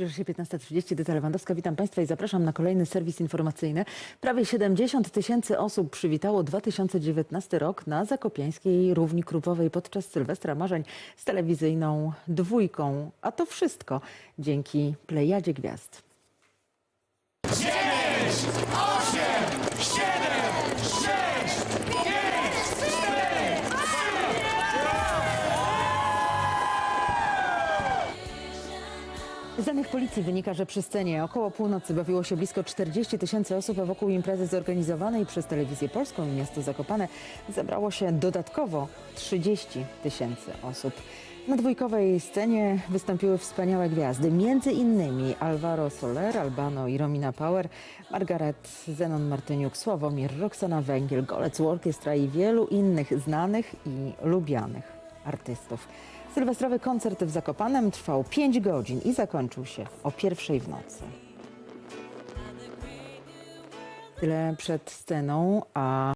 Zbliża się 15.30, Dyta Lewandowska. Witam Państwa i zapraszam na kolejny serwis informacyjny. Prawie 70 tysięcy osób przywitało 2019 rok na Zakopiańskiej Równi Krupowej podczas Sylwestra Marzeń z telewizyjną dwójką. A to wszystko dzięki Plejadzie Gwiazd. Z danych policji wynika, że przy scenie około północy bawiło się blisko 40 tysięcy osób, a wokół imprezy zorganizowanej przez Telewizję Polską i miasto Zakopane zebrało się dodatkowo 30 tysięcy osób. Na dwójkowej scenie wystąpiły wspaniałe gwiazdy, między innymi Alvaro Soler, Albano i Romina Power, Margaret Zenon Martyniuk, Sławomir, Roxana Węgiel, Golec Orkiestra i wielu innych znanych i lubianych artystów. Sylwestrowy koncert w Zakopanem trwał 5 godzin i zakończył się o pierwszej w nocy. Tyle przed sceną, a